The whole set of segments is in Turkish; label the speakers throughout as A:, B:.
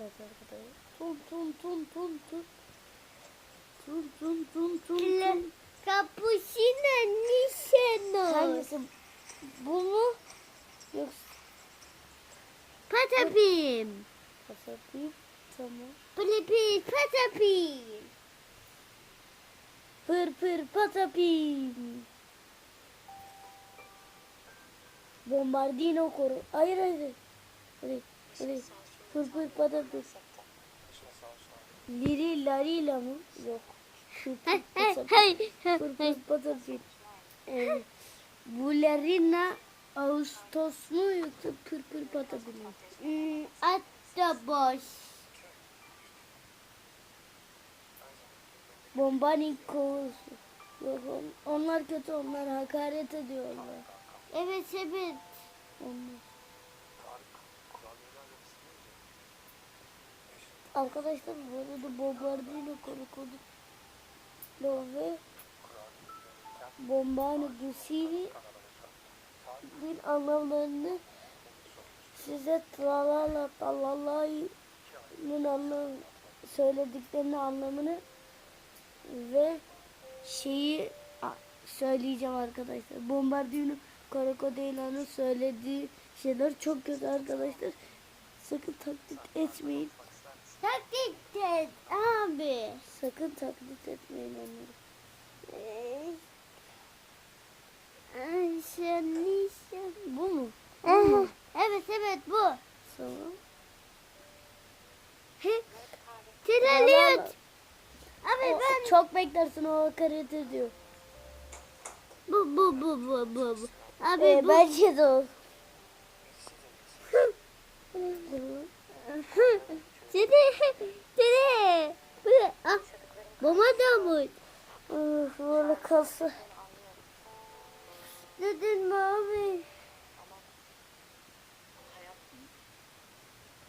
A: Evet arkadaşlar. Tum tum tum tum tum. Tum tum tum
B: tum
A: tum.
B: Kapuşina nişeno.
A: Hangisi? Bu mu? Yoksa.
B: Patapim.
A: Patapim. Tamam.
B: Pilipil patapim.
A: Pır pır patapim. Bombardino koru. Hayır hayır. Hayır hayır. Pırpır patates. Liri larila mı? Yok. Pırpır patates. Şey evet. Bulerina Ağustos mu yoksa pırpır patates mi?
B: Hmm, at da boş.
A: Bombanik kovusu. Yok onlar kötü onlar hakaret ediyorlar.
B: Evet evet.
A: Onlar. Arkadaşlar bu arada Bombardino Korokodu ve Bombano Gusini bir anlamlarını size tralala talalayın anlam söylediklerinin anlamını ve şeyi söyleyeceğim arkadaşlar. Bombardino Crocodilo'nun söylediği şeyler çok kötü arkadaşlar. Sakın taklit etmeyin.
B: Taktik et abi.
A: Sakın taklit etmeyin onları.
B: Ee, Sen nişan.
A: Bu mu?
B: Evet evet bu.
A: Tamam.
B: Tilaliyot. Abi
A: O-
B: ben
A: Çok beklersin o hakaret ediyor.
B: bu bu bu bu bu. bu. Abi
A: Ee,
B: bu.
A: bence de o.
B: Baba da bu.
A: Üf, Böyle kalsa.
B: Dedin mi abi?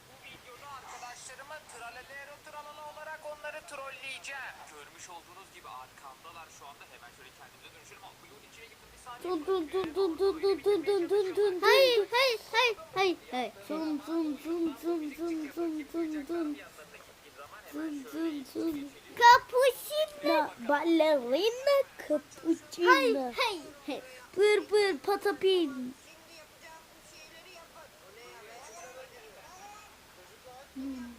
C: Bu videoda arkadaşlarıma tralalero tralala olarak onları trolleyeceğim. Görmüş olduğunuz gibi arkamdalar şu anda. Hemen şöyle kendimize dönüşelim. Kuyruğun içine gittim bir saniye.
A: Tun tun tun tun tun tun tun tun tun tun.
B: Hayır hayır hayır hayır hayır.
A: Tun tun tun tun tun tun tun tun. Tun tun tun da ballerina cappuccino.
B: Hay hay hay.
A: Bır bır patapin. Hmm.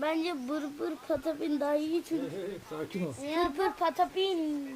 A: Bence bır bır patapin daha iyi çünkü.
D: Sakin ol.
A: Bır bır patapin.